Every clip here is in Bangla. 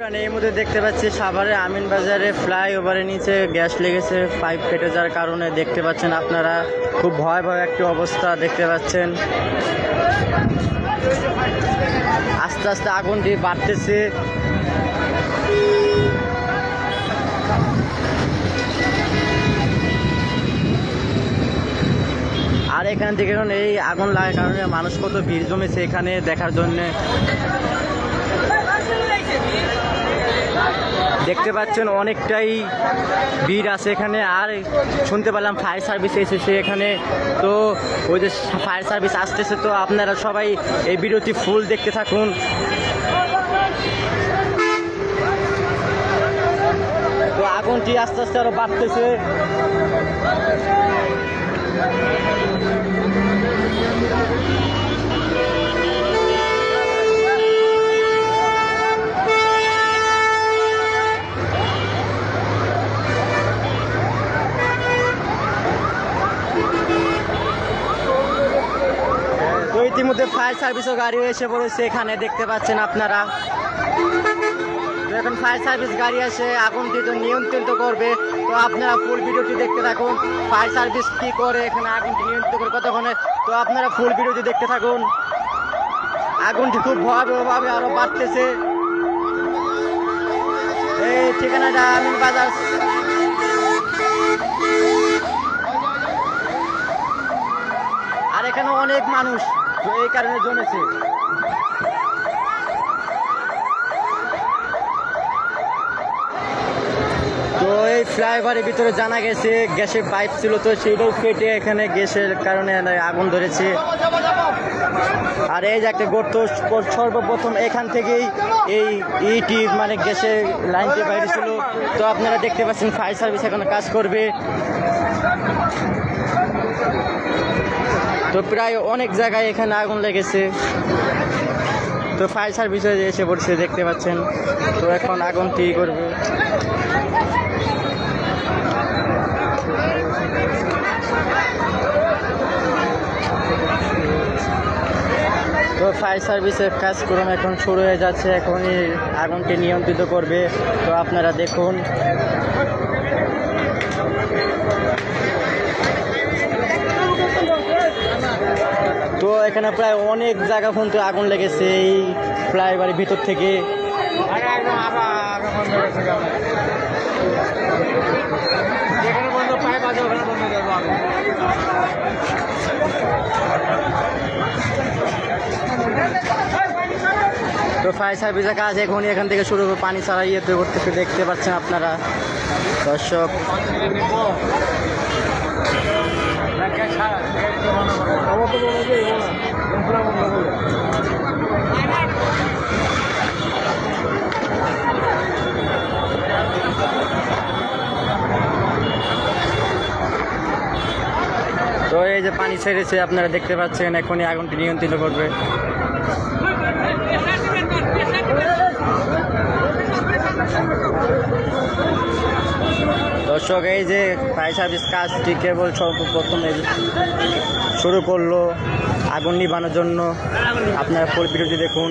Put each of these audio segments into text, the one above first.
এই মধ্যে দেখতে পাচ্ছি সাভারে আমিন বাজারে ফ্লাইওভারের নিচে গ্যাস লেগেছে, পাইপ ফেটে যাওয়ার কারণে দেখতে পাচ্ছেন আপনারা খুব ভয়াবহ একটি অবস্থা দেখতে পাচ্ছেন। আস্তে আস্তে আগুনটি বাড়তেছে। আর এখান থেকে এই আগুন লাগার কারণে মানুষ কত ভিড় জমেছে এখানে দেখার জন্যে। দেখতে পাচ্ছেন অনেকটাই ভিড় আছে এখানে। আর শুনতে পেলাম ফায়ার সার্ভিস এসেছে এখানে। তো ওই যে ফায়ার সার্ভিস আসতেছে, তো আপনারা সবাই এই বিরতি ফুল দেখতে থাকুন। তো আগুনটি আস্তে আস্তে আরও বাড়তেছে। ইতিমধ্যে ফায়ার সার্ভিসও গাড়ি এসে পড়েছে এখানে, দেখতে পাচ্ছেন আপনারা। এখন ফায়ার সার্ভিস গাড়ি আসে, আগুনটি তো নিয়ন্ত্রিত করবে। তো আপনারা ফুল ভিডিওটি দেখতে থাকুন, ফায়ার সার্ভিস কি করে এখানে আগুনটি নিয়ন্ত্রিত করে কতক্ষণে। তো আপনারা ফুল ভিডিওটি দেখতে থাকুন। আগুনটি খুব ভয়াবহভাবে আরও বাড়তেছে। এই ঠিকানাটা আমিন বাজার। আর এখানে অনেক মানুষ। তো এই কারণে জমেছে। তো এই ফ্লাইওভারের ভিতরে জানা গেছে, গ্যাসের পাইপ ছিল, তো সেইটাই ফেটে এখানে গ্যাসের কারণে আগুন ধরেছে। আর এই যে একটা গর্ত, সর্বপ্রথম এখান থেকেই এই ইটি মানে গ্যাসের লাইনটি বাইরে ছিল। তো আপনারা দেখতে পাচ্ছেন, ফায়ার সার্ভিস এখানে কাজ করবে। তো প্রায় অনেক জায়গায় এখানে আগুন লেগেছে। তো ফায়ার সার্ভিস এসে পড়ছে, দেখতে পাচ্ছেন। তো এখন আগুন কি করবে? তো ফায়ার সার্ভিসের কাজকর্ম এখন শুরু হয়ে যাচ্ছে, এখনই আগুনকে নিয়ন্ত্রিত করবে। তো আপনারা দেখুন। তো এখানে প্রায় অনেক জায়গা পর্যন্ত আগুন লেগেছে, এই ফ্লাইওভারের ভিতর থেকে। তো ফায়ার সার্ভিসের কাজ এখনই এখান থেকে শুরু হবে, পানি ছাড়া ইয়েতে করতেছে, দেখতে পাচ্ছেন আপনারা। দর্শক তো এই যে পানি ছেড়েছে আপনারা দেখতে পাচ্ছেন এখনই আগুনটি নিয়ন্ত্রিত করবে। দর্শক, এই যে ফায়ার সার্ভিস কাজটি কেবল সর্বপ্রথম শুরু করল আগুন নিবানোর জন্য। আপনারা ফুল ভিডিওটি দেখুন।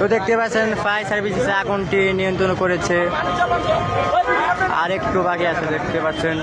তো দেখতে পাচ্ছেন ফায়ার সার্ভিস আগুনটি নিয়ন্ত্রণ করেছে। আর একটু বাকি আছে দেখতে পাচ্ছেন।